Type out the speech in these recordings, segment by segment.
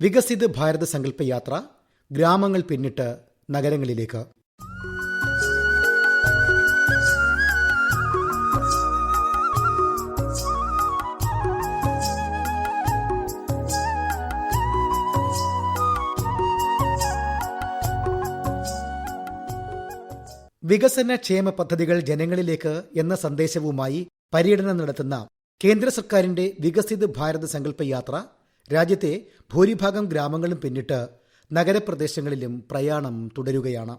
വികസിത് ഭാരത സങ്കല്പ യാത്ര ഗ്രാമങ്ങൾ പിന്നിട്ട് നഗരങ്ങളിലേക്ക്. വികസന ക്ഷേമ പദ്ധതികൾ ജനങ്ങളിലേക്ക് എന്ന സന്ദേശവുമായി പര്യടനം നടത്തുന്ന കേന്ദ്ര സർക്കാരിന്റെ വികസിത് ഭാരത സങ്കല്പ യാത്ര രാജ്യത്തെ ഭൂരിഭാഗം ഗ്രാമങ്ങളും പിന്നിട്ട് നഗരപ്രദേശങ്ങളിലും പ്രയാണം തുടരുകയാണ്.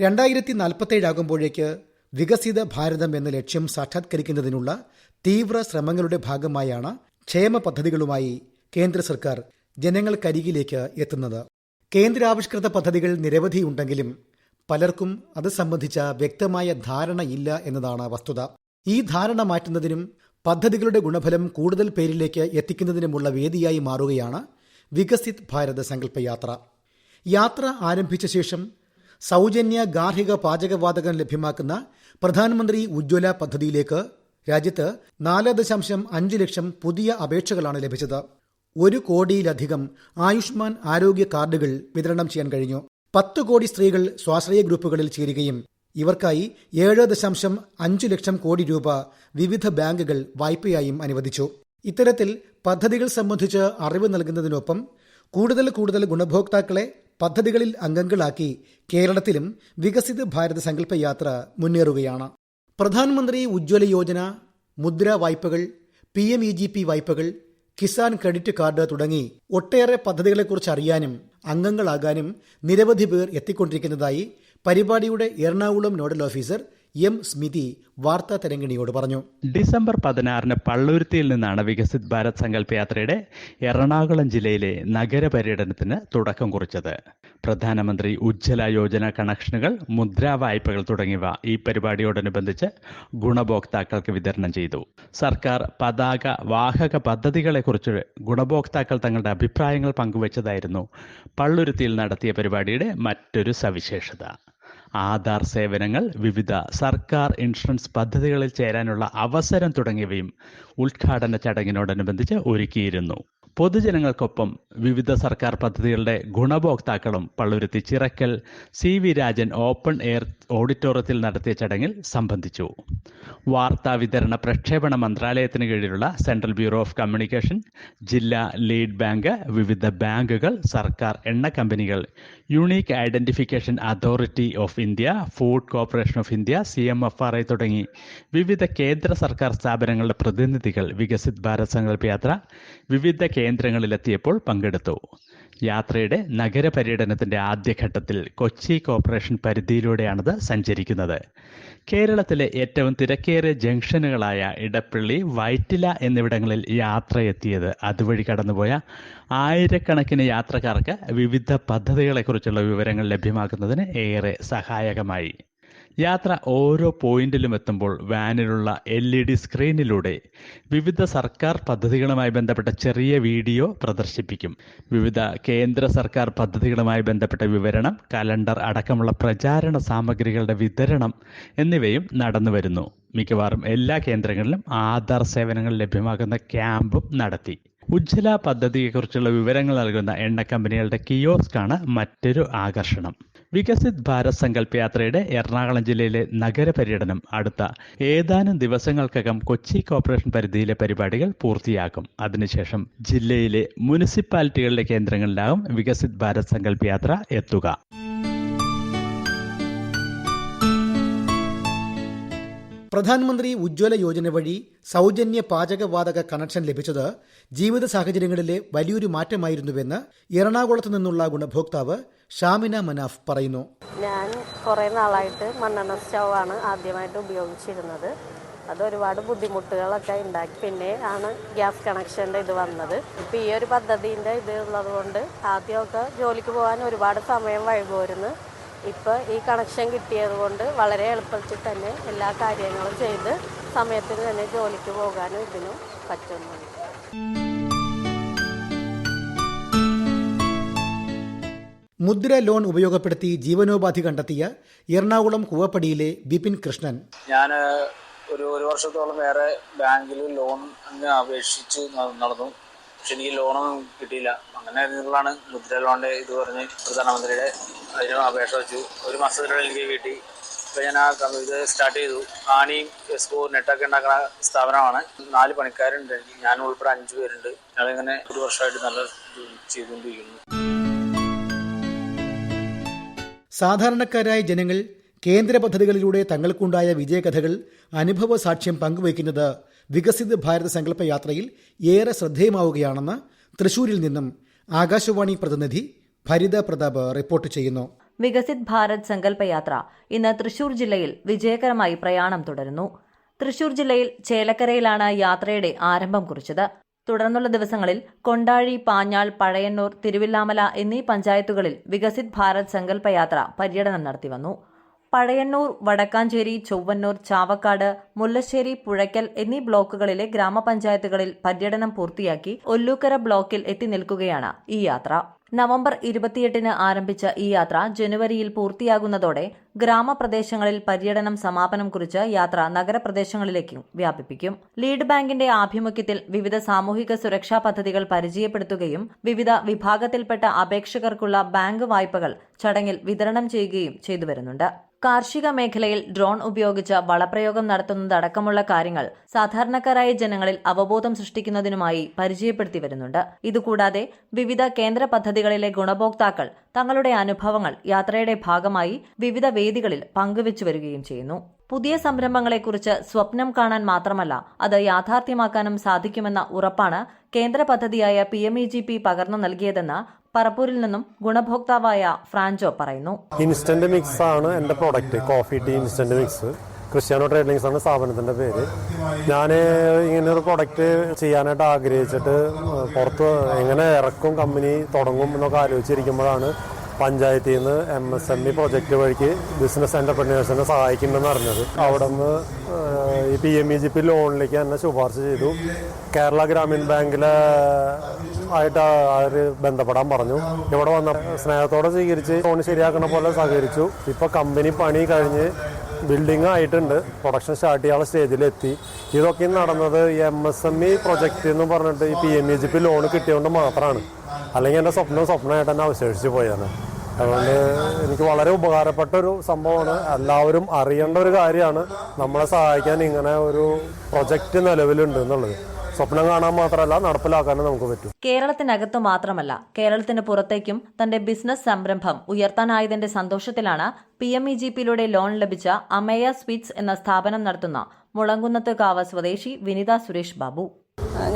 രണ്ടായിരത്തി നാൽപ്പത്തേഴാകുമ്പോഴേക്ക് വികസിത ഭാരതം എന്ന ലക്ഷ്യം സാക്ഷാത്കരിക്കുന്നതിനുള്ള തീവ്ര ശ്രമങ്ങളുടെ ഭാഗമായാണ് ക്ഷേമ പദ്ധതികളുമായി കേന്ദ്ര സർക്കാർ ജനങ്ങൾക്കരികിലേക്ക് എത്തുന്നത്. കേന്ദ്രാവിഷ്കൃത പദ്ധതികൾ നിരവധിയുണ്ടെങ്കിലും പലർക്കും അത് സംബന്ധിച്ച വ്യക്തമായ ധാരണയില്ല എന്നതാണ് വസ്തുത. ഈ ധാരണ മാറ്റുന്നതിനും പദ്ധതികളുടെ ഗുണഫലം കൂടുതൽ പേരിലേക്ക് എത്തിക്കുന്നതിനുമുള്ള വേദിയായി മാറുകയാണ് വികസിത് ഭാരത സങ്കല്പയാത്ര. യാത്ര ആരംഭിച്ച ശേഷം സൗജന്യ ഗാർഹിക പാചകവാതകം ലഭ്യമാക്കുന്ന പ്രധാനമന്ത്രി ഉജ്ജ്വല പദ്ധതിയിലേക്ക് രാജ്യത്ത് നാല് ദശാംശം അഞ്ച് ലക്ഷം പുതിയ അപേക്ഷകളാണ് ലഭിച്ചത്. ഒരു കോടിയിലധികം ആയുഷ്മാൻ ആരോഗ്യ കാർഡുകൾ വിതരണം ചെയ്യാൻ കഴിഞ്ഞു. പത്ത് കോടി സ്ത്രീകൾ സ്വാശ്രയ ഗ്രൂപ്പുകളിൽ ചേരുകയും ഇവർക്കായി ഏഴ് ദശാംശം അഞ്ച് ലക്ഷം കോടി രൂപ വിവിധ ബാങ്കുകൾ വായ്പയായും അനുവദിച്ചു. ഇത്തരത്തിൽ പദ്ധതികൾ സംബന്ധിച്ച് അറിവ് നൽകുന്നതിനൊപ്പം കൂടുതൽ കൂടുതൽ ഗുണഭോക്താക്കളെ പദ്ധതികളിൽ അംഗങ്ങളാക്കി കേരളത്തിലും വികസിത ഭാരത സങ്കല്പ യാത്ര മുന്നേറുകയാണ്. പ്രധാനമന്ത്രി ഉജ്ജ്വല യോജന മുദ്ര വായ്പകൾ P M E G P വായ്പകൾ കിസാൻ ക്രെഡിറ്റ് കാർഡ് തുടങ്ങി ഒട്ടേറെ പദ്ധതികളെക്കുറിച്ച് അറിയാനും അംഗങ്ങളാകാനും നിരവധി പേർ എത്തിക്കൊണ്ടിരിക്കുന്നതായി പരിപാടിയുടെ Ernakulam nodal officer M Smithi വാർത്താ തെരങ്കിണിയോട് പറഞ്ഞു. ഡിസംബർ പതിനാറിന് പള്ളുരുത്തിയിൽ നിന്നാണ് വികസിത് ഭാരത് സങ്കല്പ യാത്രയുടെ എറണാകുളം ജില്ലയിലെ നഗര പര്യടനത്തിന് തുടക്കം കുറിച്ചത്. പ്രധാനമന്ത്രി ഉജ്ജ്വല യോജന കണക്ഷനുകൾ മുദ്രാ വായ്പകൾ തുടങ്ങിയവ ഈ പരിപാടിയോടനുബന്ധിച്ച് ഗുണഭോക്താക്കൾക്ക് വിതരണം ചെയ്തു. സർക്കാർ പതാക വാഹക പദ്ധതികളെക്കുറിച്ച് ഗുണഭോക്താക്കൾ തങ്ങളുടെ അഭിപ്രായങ്ങൾ പങ്കുവച്ചതായിരുന്നു. പള്ളുരുത്തിയിൽ നടത്തിയ പരിപാടിയുടെ മറ്റൊരു സവിശേഷത. ആധാർ സേവനങ്ങൾ വിവിധ സർക്കാർ ഇൻഷുറൻസ് പദ്ധതികളിൽ ചേരാനുള്ള അവസരം തുടങ്ങിയവയും ഉദ്ഘാടന ചടങ്ങിനോടനുബന്ധിച്ച് ഒരുക്കിയിരുന്നു. പൊതുജനങ്ങൾക്കൊപ്പം വിവിധ സർക്കാർ പദ്ധതികളുടെ ഗുണഭോക്താക്കളും Palluruthy Chirakkal C V Rajan open air ഓഡിറ്റോറിയത്തിൽ നടത്തിയ ചടങ്ങിൽ സംബന്ധിച്ചു. വാർത്താ വിതരണ പ്രക്ഷേപണ മന്ത്രാലയത്തിന് കീഴിലുള്ള സെൻട്രൽ ബ്യൂറോ ഓഫ് കമ്മ്യൂണിക്കേഷൻ ജില്ലാ ലീഡ് ബാങ്ക് വിവിധ ബാങ്കുകൾ സർക്കാർ എണ്ണ കമ്പനികൾ unique identification authority of India food corporation of India C M F R I തുടങ്ങി വിവിധ കേന്ദ്ര സർക്കാർ സ്ഥാപനങ്ങളുടെ പ്രതിനിധികൾ വികസിത് ഭാരത് സങ്കല്പ യാത്ര വിവിധ കേന്ദ്രങ്ങളിലെത്തിയപ്പോൾ പങ്കെടുത്തു. യാത്രയുടെ നഗര പര്യടനത്തിന്റെ ആദ്യഘട്ടത്തിൽ കൊച്ചി കോർപ്പറേഷൻ പരിധിയിലൂടെയാണിത് സഞ്ചരിക്കുന്നത്. കേരളത്തിലെ ഏറ്റവും തിരക്കേറിയ ജംഗ്ഷനുകളായ ഇടപ്പള്ളി വൈറ്റില എന്നിവിടങ്ങളിൽ യാത്രയെത്തിയത്. അതുവഴി കടന്നുപോയ ആയിരക്കണക്കിന് യാത്രക്കാർക്ക് വിവിധ പദ്ധതികളെക്കുറിച്ചുള്ള വിവരങ്ങൾ ലഭ്യമാക്കുന്നതിന് ഏറെ സഹായകമായി. യാത്ര ഓരോ പോയിന്റിലും എത്തുമ്പോൾ വാനിലുള്ള എൽ ഇ ഡി സ്ക്രീനിലൂടെ വിവിധ സർക്കാർ പദ്ധതികളുമായി ബന്ധപ്പെട്ട ചെറിയ വീഡിയോ പ്രദർശിപ്പിക്കും. വിവിധ കേന്ദ്ര സർക്കാർ പദ്ധതികളുമായി ബന്ധപ്പെട്ട വിവരണം കലണ്ടർ അടക്കമുള്ള പ്രചാരണ സാമഗ്രികളുടെ വിതരണം എന്നിവയും നടന്നുവരുന്നു മിക്കവാറും എല്ലാ കേന്ദ്രങ്ങളിലും ആധാർ സേവനങ്ങൾ ലഭ്യമാകുന്ന ക്യാമ്പും നടത്തി. ഉജ്ജ്വല പദ്ധതിയെക്കുറിച്ചുള്ള വിവരങ്ങൾ നൽകുന്ന എണ്ണ കമ്പനികളുടെ കിയോസ്കാണ് മറ്റൊരു ആകർഷണം. വികസിത് ഭാരത് സങ്കല്പ യാത്രയുടെ എറണാകുളം ജില്ലയിലെ നഗര പര്യടനം അടുത്ത ഏതാനും ദിവസങ്ങൾക്കകം കൊച്ചി കോർപ്പറേഷൻ പരിധിയിലെ പരിപാടികൾ പൂർത്തിയാക്കും അതിനുശേഷം ജില്ലയിലെ മുനിസിപ്പാലിറ്റികളിലെ കേന്ദ്രങ്ങളിലാകും വികസിത് ഭാരത് സങ്കല്പ യാത്ര എത്തുക. പ്രധാനമന്ത്രി ഉജ്ജ്വല യോജന വഴി സൗജന്യ പാചകവാതക കണക്ഷൻ ലഭിച്ചത് ജീവിത സാഹചര്യങ്ങളിലെ വലിയൊരു മാറ്റമായിരുന്നുവെന്ന് എറണാകുളത്ത് നിന്നുള്ള ഗുണഭോക്താവ് ഷാമിന മനാഫ് പറയുന്നു. ഞാൻ കുറേ നാളായിട്ട് മണ്ണെണ്ണ സ്റ്റൗവാണ് ആദ്യമായിട്ട് ഉപയോഗിച്ചിരുന്നത്. അത് ഒരുപാട് ബുദ്ധിമുട്ടുകളൊക്കെ ഉണ്ടാക്കി. പിന്നെ ആണ് ഗ്യാസ് കണക്ഷന്റെ ഇത് വന്നത്. ഇപ്പോൾ ഈ ഒരു പദ്ധതിന്റെ ഇത് ഉള്ളത് കൊണ്ട് ആദ്യമൊക്കെ ജോലിക്ക് പോകാൻ ഒരുപാട് സമയം വൈകുമായിരുന്നു. ഇപ്പോൾ ഈ കണക്ഷൻ കിട്ടിയത് കൊണ്ട് വളരെ എളുപ്പത്തിൽ തന്നെ എല്ലാ കാര്യങ്ങളും ചെയ്ത് സമയത്തിന് തന്നെ ജോലിക്ക് പോകാനും ഇതിനും പറ്റുന്നുണ്ട്. മുദ്ര ലോൺ ഉപയോഗപ്പെടുത്തി ജീവനോപാധി കണ്ടെത്തിയ എറണാകുളം കൂവപ്പടിയിലെ ബിപിൻ കൃഷ്ണൻ. ഞാൻ ഒരു ഒരു വർഷത്തോളം വേറെ ബാങ്കിൽ ലോൺ അപേക്ഷിച്ച് നടന്നു. പക്ഷെ എനിക്ക് ലോണൊന്നും കിട്ടിയില്ല. അങ്ങനെ നിങ്ങളാണ് മുദ്ര ലോണിന്റെ ഇത് പറഞ്ഞ് പ്രധാനമന്ത്രിയുടെ അതിന് അപേക്ഷ വെച്ചു. ഒരു മാസത്തിനുള്ളിൽ എനിക്ക് കിട്ടി. ഇപ്പൊ ഞാൻ ആ ഇത് സ്റ്റാർട്ട് ചെയ്തു. ആണി എസ്കോ നെറ്റൊക്കെ ഉണ്ടാക്കുന്ന സ്ഥാപനമാണ്. നാല് പണിക്കാരുണ്ട് ഞാൻ ഉൾപ്പെടെ അഞ്ചു പേരുണ്ട്. ഞങ്ങളിങ്ങനെ ഒരു വർഷമായിട്ട് നല്ല ചെയ്തുകൊണ്ടിരിക്കുന്നു. സാധാരണക്കാരായ ജനങ്ങൾ കേന്ദ്ര പദ്ധതികളിലൂടെ തങ്ങൾക്കുണ്ടായ വിജയകഥകൾ അനുഭവ സാക്ഷ്യം പങ്കുവയ്ക്കുന്നത് വികസിത ഭാരത സങ്കല്പ യാത്രയിൽ ഏറെ ശ്രദ്ധേയമാവുകയാണെന്ന് തൃശൂരിൽ നിന്നും ആകാശവാണി പ്രതിനിധി ഭരിത പ്രതാപ് റിപ്പോർട്ട് ചെയ്യുന്നു. വികസിത് ഭാരത് സങ്കല്പ യാത്ര ഇന്ന് തൃശൂർ ജില്ലയിൽ വിജയകരമായി പ്രയാണം തുടരുന്നു. തൃശൂർ ജില്ലയിൽ ചേലക്കരയിലാണ് യാത്രയുടെ ആരംഭം കുറിച്ചത്. തുടർന്നുള്ള ദിവസങ്ങളിൽ കൊണ്ടാഴി പാഞ്ഞാൾ പഴയന്നൂർ തിരുവില്ലാമല എന്നീ പഞ്ചായത്തുകളിൽ വികസിത് ഭാരത് സങ്കല്പയാത്ര പര്യടനം നടത്തിവന്നു പഴയന്നൂർ വടക്കാഞ്ചേരി ചൊവ്വന്നൂർ ചാവക്കാട് മുല്ലശ്ശേരി പുഴയ്ക്കൽ എന്നീ ബ്ലോക്കുകളിലെ ഗ്രാമപഞ്ചായത്തുകളിൽ പര്യടനം പൂർത്തിയാക്കി ഒല്ലൂക്കര ബ്ലോക്കിൽ എത്തി നിൽക്കുകയാണ് ഈ യാത്ര. നവംബർ ഇരുപത്തിയെട്ടിന് ആരംഭിച്ച ഈ യാത്ര ജനുവരിയിൽ പൂർത്തിയാകുന്നതോടെ ഗ്രാമപ്രദേശങ്ങളിൽ പര്യടനം സമാപനം കുറിച്ച് യാത്ര നഗരപ്രദേശങ്ങളിലേക്കും വ്യാപിപ്പിക്കും. ലീഡ് ബാങ്കിന്റെ ആഭിമുഖ്യത്തിൽ വിവിധ സാമൂഹിക സുരക്ഷാ പദ്ധതികൾ പരിചയപ്പെടുത്തുകയും വിവിധ വിഭാഗത്തിൽപ്പെട്ട അപേക്ഷകർക്കുള്ള ബാങ്ക് വായ്പകൾ ചടങ്ങിൽ വിതരണം ചെയ്യുകയും ചെയ്തുവരുന്നുണ്ട്. കാർഷിക മേഖലയിൽ ഡ്രോൺ ഉപയോഗിച്ച് വളപ്രയോഗം നടത്തുന്നതടക്കമുള്ള കാര്യങ്ങൾ സാധാരണക്കാരായ ജനങ്ങളിൽ അവബോധം സൃഷ്ടിക്കുന്നതിനുമായി പരിചയപ്പെടുത്തി വരുന്നുണ്ട്. ഇതുകൂടാതെ വിവിധ കേന്ദ്ര പദ്ധതികളിലെ ഗുണഭോക്താക്കൾ തങ്ങളുടെ അനുഭവങ്ങൾ യാത്രയുടെ ഭാഗമായി വിവിധ വേദികളിൽ പങ്കുവച്ചു വരികയും ചെയ്യുന്നു. പുതിയ സംരംഭങ്ങളെക്കുറിച്ച് സ്വപ്നം കാണാൻ മാത്രമല്ല അത് യാഥാർത്ഥ്യമാക്കാനും സാധിക്കുമെന്ന ഉറപ്പാണ് കേന്ദ്ര പദ്ധതിയായ P M E G P പകർന്നു നൽകിയതെന്ന് പറപ്പൂരിൽ നിന്നും ഗുണഭോക്താവായ ഫ്രാൻജോ പറയുന്നു. ഇൻസ്റ്റന്റ് മിക്സ് ആണ് എന്റെ product coffee tea instant mix Cristiano tradings ആണ് സ്ഥാപനത്തിന്റെ പേര്. ഞാൻ ഇങ്ങനെ ഒരു പ്രൊഡക്റ്റ് ചെയ്യാനായിട്ട് ആഗ്രഹിച്ചിട്ട് പുറത്ത് എങ്ങനെ ഇറക്കും കമ്പനി തുടങ്ങും എന്നൊക്കെ ആലോചിച്ചിരിക്കുമ്പോഴാണ് പഞ്ചായത്തിൽ നിന്ന് M S M E project വഴിക്ക് ബിസിനസ് എന്റർപ്രനേഴ്സിനെ സഹായിക്കുന്നെന്ന് അറിഞ്ഞത്. അവിടെ നിന്ന് ഈ P M E G P ലോണിലേക്ക് എന്നെ ശുപാർശ ചെയ്തു. കേരള ഗ്രാമീൺ ബാങ്കിലെ ആയിട്ട് അവർ ബന്ധപ്പെടാൻ പറഞ്ഞു. ഇവിടെ വന്ന സ്നേഹത്തോടെ സ്വീകരിച്ച് ലോൺ ശരിയാക്കണ പോലെ സഹകരിച്ചു. ഇപ്പൊ കമ്പനി പണി കഴിഞ്ഞ് ബിൽഡിംഗ് ആയിട്ടുണ്ട്. പ്രൊഡക്ഷൻ സ്റ്റാർട്ട് ചെയ്യാനുള്ള സ്റ്റേജിലെത്തി ഇതൊക്കെ നടന്നത് M S M E project എന്ന് പറഞ്ഞിട്ട് ഈ P M E G P loan കിട്ടിയതുകൊണ്ട് മാത്രമാണ് അല്ലെങ്കിൽ എന്റെ സ്വപ്നം സ്വപ്നമായിട്ട് തന്നെ അവശേഷിച്ച് പോയാണ് അതുകൊണ്ട് എനിക്ക് വളരെ ഉപകാരപ്പെട്ട ഒരു സംഭവമാണ്. എല്ലാവരും അറിയേണ്ട ഒരു കാര്യമാണ്. നമ്മളെ സഹായിക്കാൻ ഇങ്ങനെ ഒരു പ്രൊജക്റ്റ് നിലവിലുണ്ട് എന്നുള്ളത്. സ്വപ്നം കാണാൻ മാത്രമല്ല നടപ്പിലാക്കാനും നമുക്ക് പറ്റും. കേരളത്തിനകത്ത് മാത്രമല്ല കേരളത്തിന് പുറത്തേക്കും തന്റെ ബിസിനസ് സംരംഭം ഉയർത്താനായതിന്റെ സന്തോഷത്തിലാണ് പി എം ഇ ജി പിയിലൂടെ ലോൺ ലഭിച്ച അമേയ സ്വീറ്റ്സ് എന്ന സ്ഥാപനം നടത്തുന്ന മുളങ്കുന്നത്ത് കാവ് സ്വദേശി വിനിത സുരേഷ് ബാബു.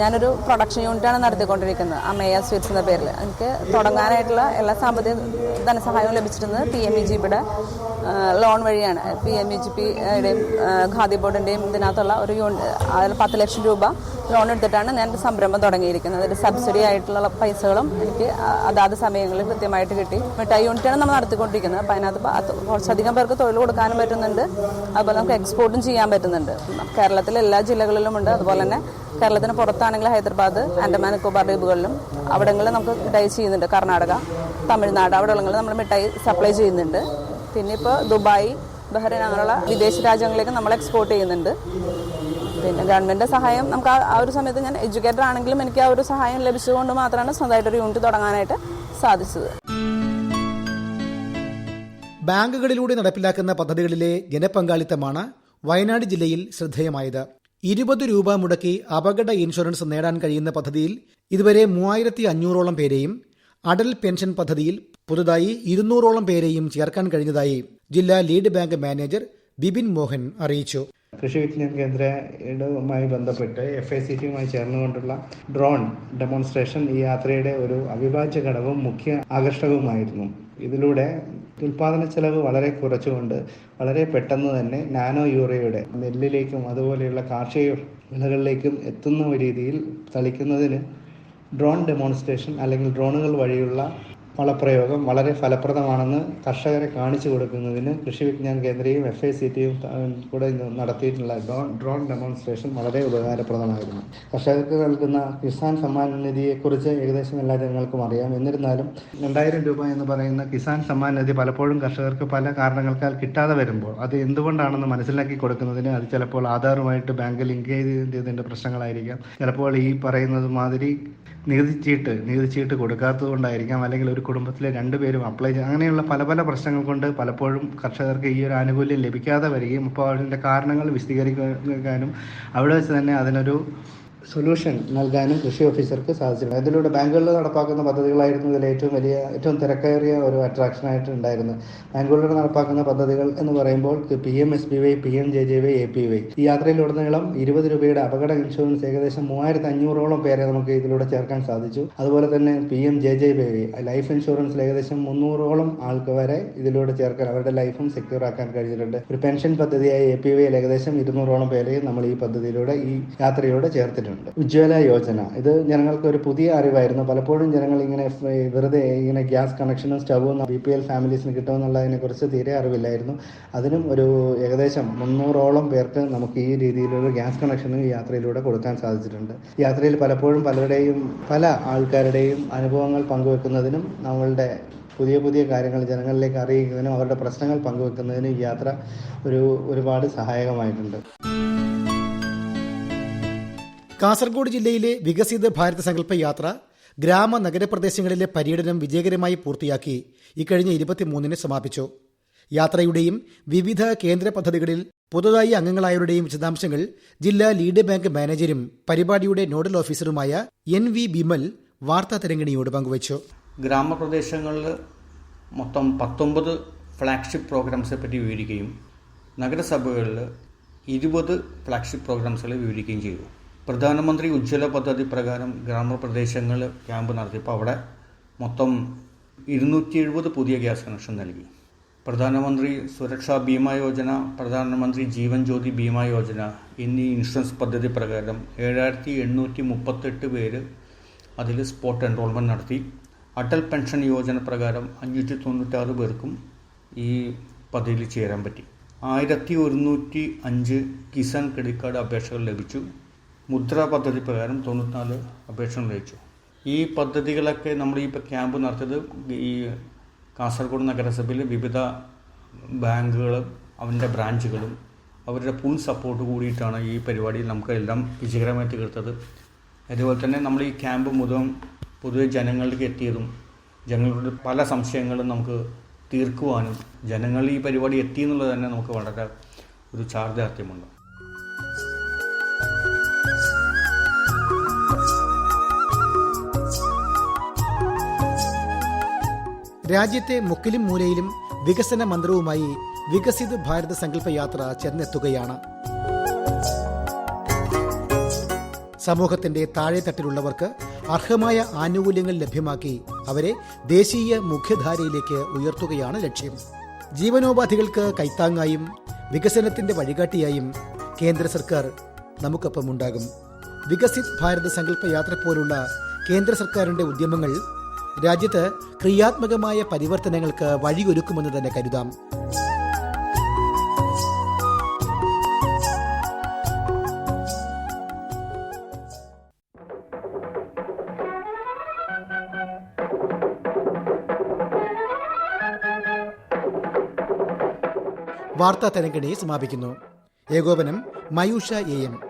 ഞാനൊരു പ്രൊഡക്ഷൻ യൂണിറ്റാണ് നടത്തിക്കൊണ്ടിരിക്കുന്നത്. അമേയ സ്വീറ്റ്സ് എന്ന പേരിൽ എനിക്ക് തുടങ്ങാനായിട്ടുള്ള എല്ലാ സാമ്പത്തിക ധനസഹായവും ലഭിച്ചിരുന്നത് P M E G loan വഴിയാണ്. പി എം ഇ ജി പിയുടെയും ഖാദി ബോർഡിന്റെയും ഇതിനകത്തുള്ള ഒരു യൂണിറ്റ് അതിൽ പത്ത് ലക്ഷം രൂപ ലോൺ എടുത്തിട്ടാണ് ഞാൻ സംരംഭം തുടങ്ങിയിരിക്കുന്നത്. അതിൽ സബ്സിഡി ആയിട്ടുള്ള പൈസകളും എനിക്ക് അതാത് സമയങ്ങളിൽ കൃത്യമായിട്ട് കിട്ടി. മിഠായി യൂണിറ്റാണ് നമ്മൾ നടത്തിക്കൊണ്ടിരിക്കുന്നത്. അപ്പോൾ അതിനകത്ത് കുറച്ചധികം പേർക്ക് തൊഴിൽ കൊടുക്കാനും പറ്റുന്നുണ്ട്. അതുപോലെ നമുക്ക് എക്സ്പോർട്ടും ചെയ്യാൻ പറ്റുന്നുണ്ട്. കേരളത്തിലെ എല്ലാ ജില്ലകളിലുമുണ്ട് അതുപോലെ തന്നെ കേരളത്തിന് പുറത്താണെങ്കിൽ ഹൈദരാബാദ് ആൻഡമാൻ നിക്കോബാർ ദ്വീപുകളിലും അവിടങ്ങളിൽ നമുക്ക് മിഠായി ചെയ്യുന്നുണ്ട് കർണാടക തമിഴ്നാട്. അവിടെയുള്ള നമ്മൾ മിഠായി സപ്ലൈ ചെയ്യുന്നുണ്ട്. പിന്നെ ഇപ്പോൾ ദുബായ് ബഹ്റൈൻ അങ്ങനെയുള്ള വിദേശ രാജ്യങ്ങളിലേക്ക് നമ്മൾ എക്സ്പോർട്ട് ചെയ്യുന്നുണ്ട്. പിന്നെ ഗവൺമെന്റ് സഹായം നമുക്ക് ആ- ഒരു സമയത്ത് ഞാൻ എഡ്യൂക്കേറ്റർ ആണെങ്കിലും എനിക്ക് ആ ഒരു സഹായം ലഭിച്ചുകൊണ്ട് മാത്രമാണ് സ്വന്തമായിട്ടൊരു യൂണിറ്റ് തുടങ്ങാനായിട്ട് സാധിച്ചത്. ബാങ്കുകളിലൂടെ നടപ്പിലാക്കുന്ന പദ്ധതികളിലെ ജനപങ്കാളിത്തമാണ് വയനാട് ജില്ലയിൽ ശ്രദ്ധേയമായത്. ഇരുപത് രൂപ മുടക്കി അപകട ഇൻഷുറൻസ് നേടാൻ കഴിയുന്ന പദ്ധതിയിൽ ഇതുവരെ മൂവായിരത്തി അഞ്ഞൂറോളം പേരെയും അടൽ പെൻഷൻ പദ്ധതിയിൽ പുതുതായി ഇരുന്നൂറോളം പേരെയും ചേർക്കാൻ കഴിഞ്ഞതായി ജില്ലാ lead bank manager Bipin Mohan അറിയിച്ചു. കൃഷി വിജ്ഞാന കേന്ദ്രവുമായി ബന്ധപ്പെട്ട് എഫ് ഐ സി ടിയുമായി ചേർന്നുകൊണ്ടുള്ള ഡ്രോൺ ഡെമോൺസ്ട്രേഷൻ ഈ യാത്രയുടെ ഒരു അവിഭാജ്യ ഘടകവും മുഖ്യ ആകർഷകവുമായിരുന്നു. ഇതിലൂടെ ഉൽപാദന ചെലവ് വളരെ കുറച്ചുകൊണ്ട് വളരെ പെട്ടെന്ന് തന്നെ നാനോ യൂറിയയുടെ നെല്ലിലേക്കും അതുപോലെയുള്ള കാർഷിക വിളകളിലേക്കും എത്തുന്ന രീതിയിൽ തളിക്കുന്നതിന് ഡ്രോൺ ഡെമോൺസ്ട്രേഷൻ അല്ലെങ്കിൽ ഡ്രോണുകൾ വഴിയുള്ള വളപ്രയോഗം വളരെ ഫലപ്രദമാണെന്ന് കർഷകരെ കാണിച്ചു കൊടുക്കുന്നതിന് കൃഷി വിജ്ഞാൻ കേന്ദ്രയും എഫ് ഐ സി ടിയും കൂടെ നടത്തിയിട്ടുള്ള ഡ്രോൺ ഡ്രോൺ ഡെമോൺസ്ട്രേഷൻ വളരെ ഉപകാരപ്രദമായിരുന്നു. കർഷകർക്ക് നൽകുന്ന കിസാൻ സമ്മാൻ നിധിയെക്കുറിച്ച് ഏകദേശം എല്ലാ ജനങ്ങൾക്കും അറിയാം. എന്നിരുന്നാലും രണ്ടായിരം രൂപ എന്ന് പറയുന്ന കിസാൻ സമ്മാൻ നിധി പലപ്പോഴും കർഷകർക്ക് പല കാരണങ്ങൾക്കാൽ കിട്ടാതെ വരുമ്പോൾ അത് എന്തുകൊണ്ടാണെന്ന് മനസ്സിലാക്കി കൊടുക്കുന്നതിന് അത് ചിലപ്പോൾ ആധാറുമായിട്ട് ബാങ്ക് ലിങ്ക് ചെയ്തതിന്റെ പ്രശ്നങ്ങളായിരിക്കാം. ചിലപ്പോൾ ഈ പറയുന്നത് മാതിരി നികുതി ചീട്ട് നികുതി ചീട്ട് കൊടുക്കാത്തത് കൊണ്ടായിരിക്കാം അല്ലെങ്കിൽ ഒരു കുടുംബത്തിലെ രണ്ടുപേരും അപ്ലൈ ചെയ്യുക അങ്ങനെയുള്ള പല പല പ്രശ്നങ്ങൾ കൊണ്ട് പലപ്പോഴും കർഷകർക്ക് ഈ ഒരു ആനുകൂല്യം ലഭിക്കാതെ വരികയും അപ്പോൾ അതിന്റെ കാരണങ്ങൾ വിശദീകരിക്കാനും അവിടെ വെച്ച് തന്നെ അതിനൊരു സൊല്യൂഷൻ നൽകാനും കൃഷി ഓഫീസർക്ക് സാധിച്ചിട്ടുണ്ട്. അതിലൂടെ ബാങ്കുകളിൽ നടപ്പാക്കുന്ന പദ്ധതികളായിരുന്നു ഇതിൽ ഏറ്റവും വലിയ ഏറ്റവും തിരക്കേറിയ ഒരു അട്രാക്ഷനായിട്ട് ഉണ്ടായിരുന്നത്. ബാങ്കുകളിലൂടെ നടപ്പാക്കുന്ന പദ്ധതികൾ എന്ന് പറയുമ്പോൾ P M S B Y P M J J Y A P Y ഈ യാത്രയിലുടനീളം ഇരുപത് രൂപയുടെ അപകട ഇൻഷുറൻസ് ഏകദേശം മൂവായിരത്തി അഞ്ഞൂറോളം പേരെ നമുക്ക് ഇതിലൂടെ ചേർക്കാൻ സാധിച്ചു. അതുപോലെ തന്നെ P M J J Y life ഇൻഷുറൻസിൽ ഏകദേശം മുന്നൂറോളം ആൾക്ക് വരെ ഇതിലൂടെ ചേർക്കാൻ അവരുടെ ലൈഫും സെക്യൂർ ആക്കാൻ കഴിഞ്ഞിട്ടുണ്ട്. ഒരു പെൻഷൻ പദ്ധതിയായ എ പി വൈയിൽ ഏകദേശം ഇരുന്നൂറോളം പേരെയും നമ്മൾ ഈ പദ്ധതിയിലൂടെ ഈ യാത്രയോടെ ചേർത്തിട്ടുണ്ട്. ഉജ്ജ്വല യോജന. ഇത് ജനങ്ങൾക്ക് ഒരു പുതിയ അറിവായിരുന്നു. പലപ്പോഴും ജനങ്ങൾ ഇങ്ങനെ വെറുതെ ഇങ്ങനെ ഗ്യാസ് കണക്ഷനും സ്റ്റവും ബി പി എൽ ഫാമിലീസിന് കിട്ടുമെന്നുള്ളതിനെ കുറിച്ച് തീരെ അറിവില്ലായിരുന്നു. അതിനും ഒരു ഏകദേശം മുന്നൂറോളം പേർക്ക് നമുക്ക് ഈ രീതിയിലൊരു ഗ്യാസ് കണക്ഷനും യാത്രയിലൂടെ കൊടുക്കാൻ സാധിച്ചിട്ടുണ്ട്. യാത്രയിൽ പലപ്പോഴും പലരുടെയും പല ആൾക്കാരുടെയും അനുഭവങ്ങൾ പങ്കുവെക്കുന്നതിനും നമ്മളുടെ പുതിയ പുതിയ കാര്യങ്ങൾ ജനങ്ങളിലേക്ക് അറിയിക്കുന്നതിനും അവരുടെ പ്രശ്നങ്ങൾ പങ്കുവെക്കുന്നതിനും യാത്ര ഒരു ഒരുപാട് സഹായകമായിട്ടുണ്ട്. കാസർഗോഡ് ജില്ലയിലെ വികസിത ഭാരത സങ്കല്പ യാത്ര ഗ്രാമ നഗരപ്രദേശങ്ങളിലെ പര്യടനം വിജയകരമായി പൂർത്തിയാക്കി ഇക്കഴിഞ്ഞ ഇരുപത്തിമൂന്നിന് സമാപിച്ചു. യാത്രയുടെയും വിവിധ കേന്ദ്ര പദ്ധതികളിൽ പുതുതായി അംഗങ്ങളായവരുടെയും വിശദാംശങ്ങൾ ജില്ലാ ലീഡ് ബാങ്ക് മാനേജരും പരിപാടിയുടെ നോഡൽ ഓഫീസറുമായ എൻ വി ബിമൽ വാർത്താ തരംഗിണിയോട് പങ്കുവച്ചു. ഗ്രാമപ്രദേശങ്ങളിൽ മൊത്തം പത്തൊമ്പത് ഫ്ലാഗ്ഷിപ്പ് പ്രോഗ്രാംസിനെ പറ്റി വിവരിക്കുകയും നഗരസഭകളിൽ ഇരുപത് ഫ്ലാഗ്ഷിപ്പ് പ്രോഗ്രാംസുകൾ വിവരിക്കുകയും ചെയ്തു. പ്രധാനമന്ത്രി ഉജ്ജ്വല പദ്ധതി പ്രകാരം ഗ്രാമപ്രദേശങ്ങളിൽ ക്യാമ്പ് നടത്തിയപ്പോൾ അവിടെ മൊത്തം ഇരുന്നൂറ്റി എഴുപത് പുതിയ ഗ്യാസ് കണക്ഷൻ നൽകി. പ്രധാനമന്ത്രി സുരക്ഷാ ഭീമാ യോജന പ്രധാനമന്ത്രി ജീവൻ ജ്യോതി ഭീമാ യോജന എന്നീ ഇൻഷുറൻസ് പദ്ധതി പ്രകാരം ഏഴായിരത്തി എണ്ണൂറ്റി മുപ്പത്തെട്ട് പേര് അതിൽ സ്പോട്ട് എൻറോൾമെന്റ് നടത്തി. അടൽ പെൻഷൻ യോജന പ്രകാരം അഞ്ഞൂറ്റി തൊണ്ണൂറ്റാറ് പേർക്കും ഈ പദ്ധതിയിൽ ചേരാൻ പറ്റി. ആയിരത്തി ഒരുന്നൂറ്റി അഞ്ച് കിസാൻ ക്രെഡിറ്റ് കാർഡ് അപേക്ഷകൾ ലഭിച്ചു. മുദ്ര പദ്ധതി പ്രകാരം തൊണ്ണൂറ്റിനാല് അപേക്ഷകൾ ലഭിച്ചു ഈ പദ്ധതികളൊക്കെ നമ്മൾ ഈ ക്യാമ്പ് നടത്തിയത് ഈ കാസർഗോഡ് നഗരസഭയിൽ വിവിധ ബാങ്കുകളും അവന്റെ ബ്രാഞ്ചുകളും അവരുടെ ഫുൾ സപ്പോർട്ട് കൂടിയിട്ടാണ് ഈ പരിപാടി നമുക്ക് എല്ലാം വിജയകരമായി തീർത്തത്. അതുപോലെ തന്നെ നമ്മൾ ഈ ക്യാമ്പ് മുതൽ പൊതുവെ ജനങ്ങളിലേക്ക് എത്തിയതും ജനങ്ങളുടെ പല സംശയങ്ങളും നമുക്ക് തീർക്കുവാനും ജനങ്ങൾ ഈ പരിപാടി എത്തി എന്നുള്ളത് തന്നെ നമുക്ക് വളരെ ഒരു ചാർജാർത്ഥ്യമുണ്ട് രാജ്യത്തെ മുക്കിലും മൂലയിലും വികസന മന്ത്രവുമായി വികസിത് ഭാരത സങ്കല്പ യാത്ര ചെന്നെത്തുകയാണ്. സമൂഹത്തിന്റെ താഴെത്തട്ടിലുള്ളവർക്ക് അർഹമായ ആനുകൂല്യങ്ങൾ ലഭ്യമാക്കി അവരെ ദേശീയ മുഖ്യധാരയിലേക്ക് ഉയർത്തുകയാണ് ലക്ഷ്യം. ജീവനോപാധികൾക്ക് കൈത്താങ്ങായും വികസനത്തിന്റെ വഴികാട്ടിയായും കേന്ദ്ര സർക്കാർ നമുക്കൊപ്പം ഉണ്ടാകും വികസിത് ഭാരത സങ്കല്പ യാത്ര പോലുള്ള കേന്ദ്ര സർക്കാരിന്റെ ഉദ്യമങ്ങൾ രാജ്യത്ത് ക്രിയാത്മകമായ പരിവർത്തനങ്ങൾക്ക് വഴിയൊരുക്കുമെന്ന് തന്നെ കരുതാം. വാർത്താ തരംഗിണി സമാപിക്കുന്നു. ഏകോപനം മയൂഷ എ എം.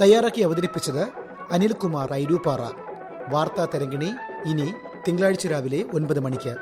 തയ്യാറാക്കി അവതരിപ്പിച്ചത് അനിൽകുമാർ ഐരൂപ്പാറ. വാർത്താ തരംഗിണി ഇനി തിങ്കളാഴ്ച രാവിലെ ഒൻപത് മണിക്ക്